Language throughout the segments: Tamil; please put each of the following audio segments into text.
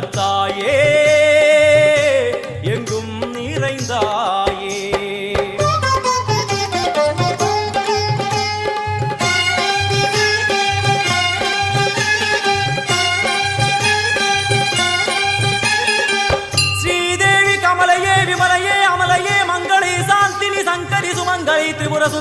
எல்லாம் தாயே எங்கும் நிறைந்தாயே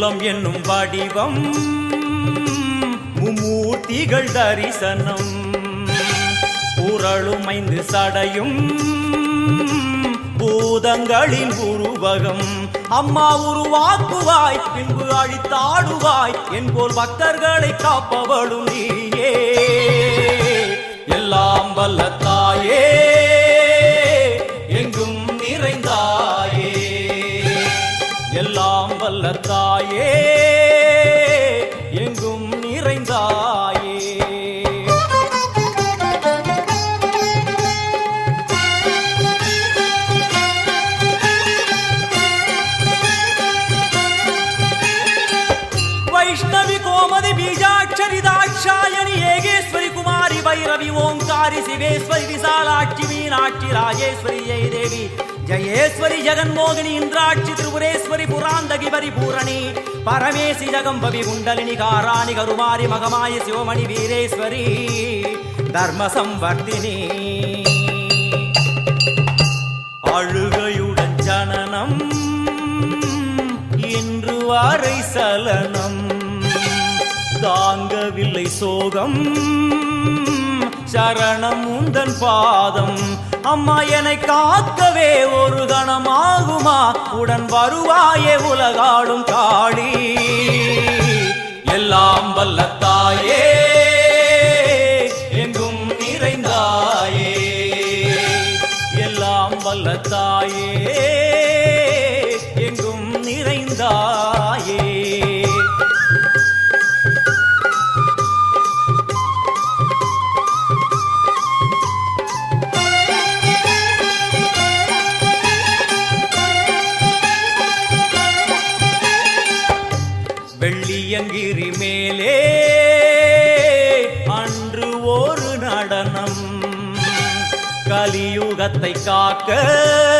மூலம் என்னும் வடிவம் மும்மூர்த்திகள் தரிசனம். புரளுமைந்து சடையும் பூதங்களின் உருவகம். அம்மா உருவாக்குவாய் பின்பு அழித்தாடுவாய் என்போல் பக்தர்களை காப்பவளும் நீயே. எல்லாம் வல்ல தாயே நல்ல தாயே எங்கும் நிறைந்தாயே. வைஷ்ணவி கோமதி பீஜாட்சரி தாட்சாயணி ஏகேஸ்வரி பைரவி ஓங்காரி சிவேஸ்வரி விசாலாட்சி மீனாட்சி ராஜேஸ்வரி ஜெய தேவி. ஜெயேஸ்வரி ஜெகன்மோகினி இந்திராட்சி திரிபுரேஸ்வரி புராந்தகி பரிபூரணி. பரமேசி ஜகம்பவி குண்டலினி காராணி கருமாரி மகமாயி சிவமணி வீரேஸ்வரி. தர்ம சம்வர்த்தினி அழுகையுடன் ஜனனம் இன்று வாரை சலனம். தாங்கவில்லை சோகம். சரணம் உந்தன் பாதம். அம்மா என்னை காக்கவே ஒரு கணமாகுமா? உடன் வருவாயே உலகாடும் காளி. எல்லாம் வல்ல மேலே அன்று ஒரு நடனம் கலியுகத்தை காக்க